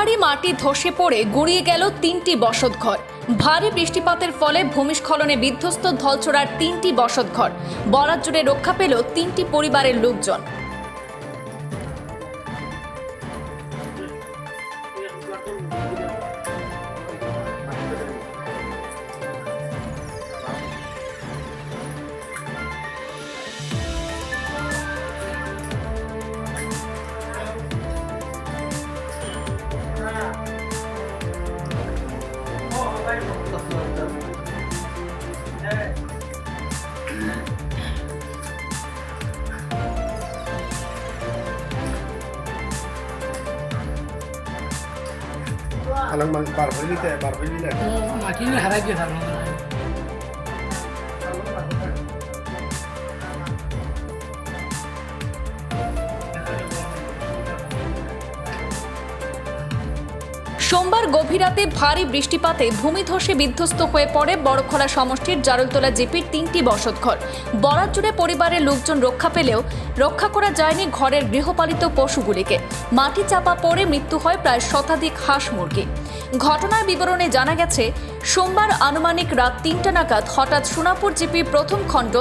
পাহাড়ি মাটি ধসে পড়ে গড়িয়ে গেল তিনটি বসতঘর। ভারী বৃষ্টিপাতের ফলে ভূমিস্খলনে বিধ্বস্ত ধলচড়ার তিনটি বসতঘর। বরাত জুড়ে রক্ষা পেল তিনটি পরিবারের লোকজন। Alang mang barhoy nila, barhoy nila. মাটিনে হারাই দিয়ে থাকল সোমবার গভীর রাতে ভারী বৃষ্টিপাতে ভূমিধসে বিধ্বস্ত হয়ে পড়ে বড়খলা সমষ্টির জারুলতলা জিপির তিনটি বসতঘর। বরাত জুড়ে পরিবারের লোকজন রক্ষা পেলেও রক্ষা করা যায়নি ঘরের গৃহপালিত পশুগুলিকে। মাটি চাপা পড়ে মৃত্যু হয় প্রায় শতাধিক হাঁস মুরগি। ঘটনার বিবরণে জানা গেছে, সোমবার আনুমানিক রাত তিনটা নাগাদ হঠাৎ সোনাপুর জিপির প্রথম খণ্ড,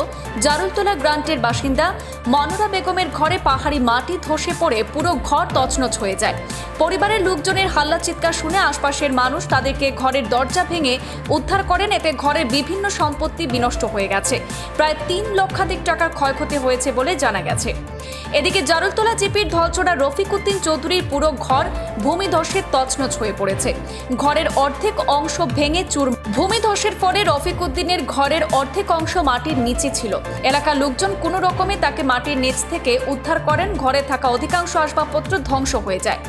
জারুলতলা গ্রান্টের বাসিন্দা মনোরা বেগমের ঘরে পাহাড়ি মাটি ধসে পড়ে পুরো ঘর তছনছ হয়ে যায়। পরিবারের লোকজনের হাল্লা চিৎকার শুনে আশপাশের মানুষ তাদেরকে ঘরের দরজা ভেঙে উদ্ধার করেন, এতে ঘরের বিভিন্ন সম্পত্তি বিনষ্ট হয়ে গেছে। প্রায় তিন লক্ষাধিক টাকার ক্ষয়ক্ষতি হয়েছে বলে জানা গেছে। এদিকে জারুলতলা জিপির ধলচড়া রফিক উদ্দিন চৌধুরীর পুরো ঘর ভূমিধসের তছনছ হয়ে পড়েছে। ঘরের অর্ধেক অংশ ভেঙে চুর ভূমিধসের পরে রফিক উদ্দিনের ঘরের অর্ধেক অংশ মাটির নিচে ছিল। এলাকার লোকজন কোনো রকমে তাকে মাটির নিচ থেকে উদ্ধার করেন। ঘরে থাকা অধিকাংশ আসবাবপত্র ধ্বংস হয়ে যায়।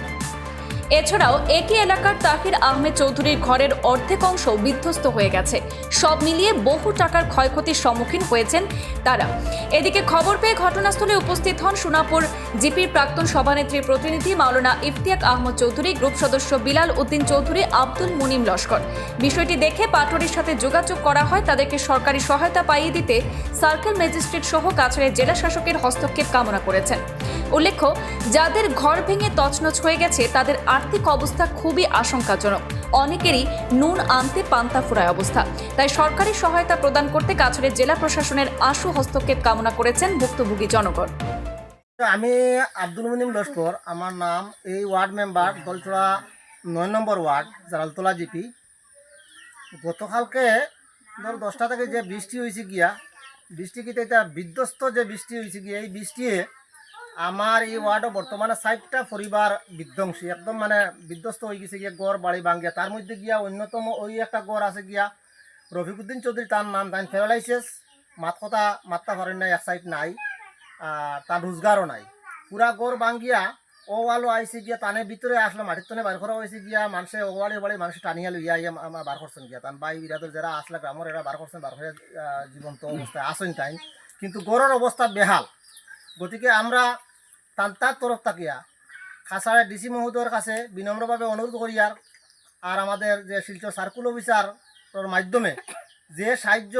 এছাড়াও একই এলাকার তাহির আহমেদ চৌধুরীর ঘরের অর্ধেক অংশ বিধ্বস্ত হয়ে গেছে। সব মিলিয়ে বহু টাকার ক্ষয়ক্ষতির সম্মুখীন হয়েছেন তারা। এদিকে খবর পেয়ে ঘটনাস্থলে উপস্থিত হন সোনাপুর জিপির প্রাক্তন সভানেত্রীর প্রতিনিধি মাওলানা ইফতিয়াক আহমদ চৌধুরী, গ্রুপ সদস্য বিলাল উদ্দিন চৌধুরী, আব্দুল মুনিম লস্কর। বিষয়টি দেখে পাটোয়ারির সাথে যোগাযোগ করা হয়, তাদেরকে সরকারি সহায়তা পাইয়ে দিতে সার্কেল ম্যাজিস্ট্রেট সহ কাছাড়ের জেলা শাসকের হস্তক্ষেপ কামনা করেছেন। উল্লেখ্য, যাদের ঘর ভেঙে তছনছ হয়ে গেছে, তাদের আর্থিক অবস্থা খুবই আশঙ্কাজনক। অনেকেরই নুন আনতে পান্তা ফুরায় অবস্থা। তাই সরকারি সহায়তা প্রদান করতে কাছাড়ের জেলা প্রশাসনের আশু হস্তক্ষেপ কামনা করেছেন ভুক্তভোগী জনগণ। আমি আব্দুল মুনিম লস্কর, আমার নাম, এই ওয়ার্ড মেম্বার দলচড়া নয় নম্বর ওয়ার্ড, জালালতলা জিপি। গতকালকে ধর দশটা থেকে যে বৃষ্টি হয়েছে গিয়া, বৃষ্টি কিন্তু এটা বিধ্বস্ত যে বৃষ্টি হয়েছে গিয়া, এই বৃষ্টিয়ে আমার এই ওয়ার্ডও বর্তমানে ষাটটা পরিবার বিধ্বংসী একদম মানে বিধ্বস্ত হয়ে গেছে গিয়া গড় বাড়ি ভাঙ্গিয়া তার মধ্যে গিয়া অন্যতম ওই একটা গড় আছে গিয়া রফিকুদ্দিন চৌধুরী তার নাম তাই ফেরালাইসেস মাত কথা মাত্রা পারেন নাই এক সাইড নাই তার রোজগারও নাই। পুরা গড় ভাঙ্গিয়া ও ওয়ালো আইসি গিয়া তানে ভিতরে আসলো মাটির তনে বার করা হয়েছে গিয়া মানুষে ওয়ালে ওয়ালে মানুষ টানিয়া লইয়া ইয়া আমার বার করছেন গিয়া। তান বাই বিরাদের যারা আসলে গ্রামের এরা বার করছেন বার আহ, জীবন্ত অবস্থায় আসেন তাই। কিন্তু গড়ের অবস্থা বেহাল। গতিকে আমরা তান তার তরফ তাকিয়া খাসাড়ে ডিসি মহোদয়ের কাছে বিনম্রভাবে অনুরোধ করিয়ার আর আমাদের যে শিলচর সার্কুল অফিসার মাধ্যমে যে সাহায্য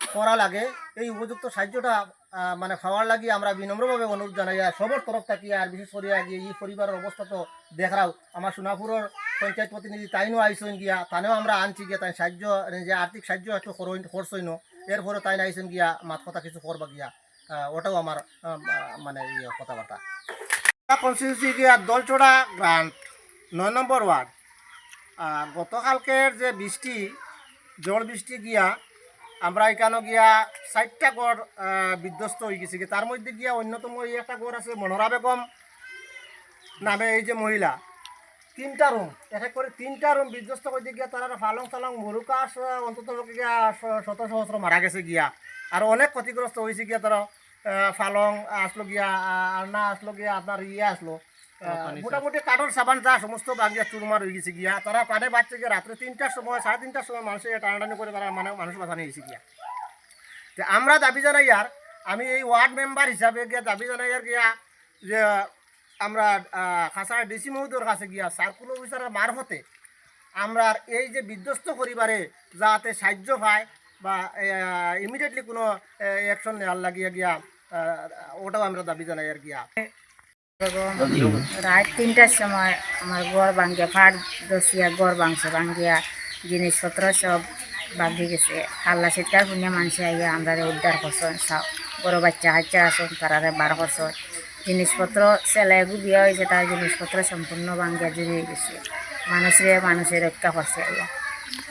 করা লাগে, এই উপযুক্ত সাহায্যটা মানে খাওয়ার লাগি আমরা বিনম্রভাবে অনুরোধ জানাই আর সবর তরফ থেকে আর বিশেষ করে গিয়ে এই পরিবারের অবস্থা তো দেখাও। আমার সোনাপুরের পঞ্চায়েত প্রতিনিধি তাইনও আইসন গিয়া, তানেও আমরা আনছি গিয়া, তাই সাহায্য, যে আর্থিক সাহায্য একটু খরচইন এরপরে তাই আইসন গিয়া, মাত কথা কিছু করবা গিয়া। ওটাও আমার মানে ইয়ে কথাবার্তা। কনস্টিটিউন্সি দলচড়া গ্রান্ট, নয় নম্বর ওয়ার্ড। গতকালকের যে বৃষ্টি জল বৃষ্টি গিয়া, আমরা এখানে গিয়া ষাটটা গড় বিধ্বস্ত হয়ে গেছে। তার মধ্যে গিয়া অন্যতম এই একটা গড় আছে মনোরা বেগম নামে এই যে মহিলা। তিনটা রুম, এক এক করে তিনটা রুম বিধ্বস্ত করে গিয়া তারা ফালং ফালং মরুকাশ অন্তত গিয়া শত সহস্র মারা গেছে গিয়া। আর অনেক ক্ষতিগ্রস্ত হয়েছে গিয়া তারা ফালং আসলো গিয়া আলনা আসলো গিয়া আপনার ইয়ে আসলো। মোটামুটি কাঠের সাবান যা সমস্ত বাগিয়া চুরমার হয়ে গেছে গিয়া। তারা পানে বাচ্চা গিয়া রাত্রে তিনটার সময় সাড়ে তিনটার সময় মানুষের টানাটানি করে তারা মানে মানুষ বাঁচানো গেছে গিয়া। তো আমরা দাবি জানাই আর আমি এই ওয়ার্ড মেম্বার হিসাবে গিয়া দাবি জানাই আর গিয়া যে আমরা খাসার ডিসি মহোদয়ের কাছে গিয়া সার্কুল অফিসারের মারফতে আমরা এই যে বিধ্বস্ত পরিবারে যাতে সাহায্য পায় বা ইমিডিয়েটলি কোনো অ্যাকশন নেওয়ার লাগিয়ে গিয়া ওটাও আমরা দাবি জানাই আর গিয়া রাত তিনটার সময় আমার গড় ভাঙ্গে ফাট দশিয়া গড় ভাঙছে, ভাঙ্গিয়া, জিনিসপত্র সব ভাঙ্গি গেছে। হাল্লা চিৎকার শুনে মানুষ আইয়া আমরা উদ্ধার করছেন সব বড় বাচ্চা হাচ্চা আসুন তারারে বার করছেন। জিনিসপত্র সেলাইগু বিয়া হয়েছে, তার জিনিসপত্র সম্পূর্ণ ভাঙ্গিয়া জুড়িয়ে গেছে। মানুষে মানুষের রক্ষা করছে আইয়া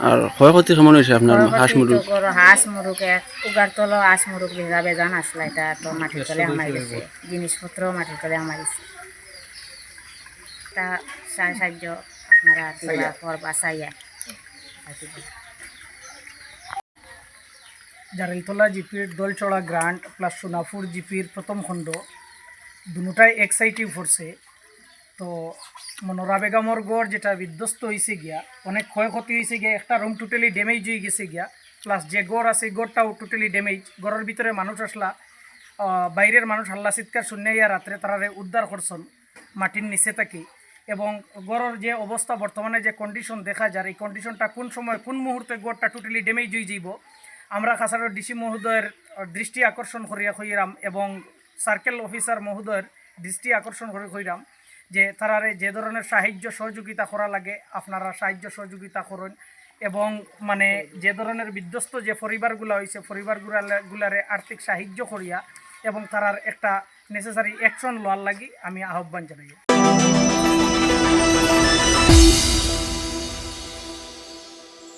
আর ক্ষয়ক্ষতি কেমন হয়েছে আপনার হাঁস করো, হাঁস মুরুক উগার তলো হাঁস মুরুক ভেজা বেজান আসলা এটা তো মাটির তলে আমার গেছে। জিনিসপত্র মাটির তলে আমার গেছে। তা সাহায্য সাহায্য আপনারা দিবা করবা চাইয়া জারেলতলা জিপির দোলচড়া গ্রান্ট প্লাস সোনাপুর জিপির প্রথম খণ্ড দুটাই এক্সাইটিভ ফোর্সে তো মনোরা বেগমর গড় যেটা বিধ্বস্ত হয়েছে গিয়া, অনেক ক্ষয়ক্ষতি হয়েছে গিয়া, একটা রুম টোটালি ড্যামেজ হয়ে গেছে গিয়া প্লাস যে গড় আছে, গড়টাও টোটালি ড্যামেজ গড়ের ভিতরে মানুষ আসলা বাইরের মানুষ হাল্লা চিৎকার শুনে ইয়া রাত্রে তারারে উদ্ধার করছেন মাটির নিচে থাকি। এবং গড়ের যে অবস্থা বর্তমানে যে কন্ডিশন দেখা যায়, এই কন্ডিশনটা কোন সময়, কোন মুহূর্তে গড়টা টোটালি ড্যামেজ হয়ে যাইব আমরা কাছাড়ের ডিসি মহোদয়ের দৃষ্টি আকর্ষণ করিয়া হইরাম এবং সার্কেল অফিসার মহোদয়ের দৃষ্টি আকর্ষণ করে হইরাম যে তারা যে ধরনের সাহায্য সহযোগিতা করা লাগে, আপনারা সাহায্য সহযোগিতা করুন। এবং মানে যে ধরনের বিধ্বস্ত যে পরিবারগুলো হয়েছে পরিবারগুলারে আর্থিক সাহায্য করিয়া এবং তারার একটা নেসেসারি অ্যাকশন লওয়ার লাগি আমি আহ্বান জানাই।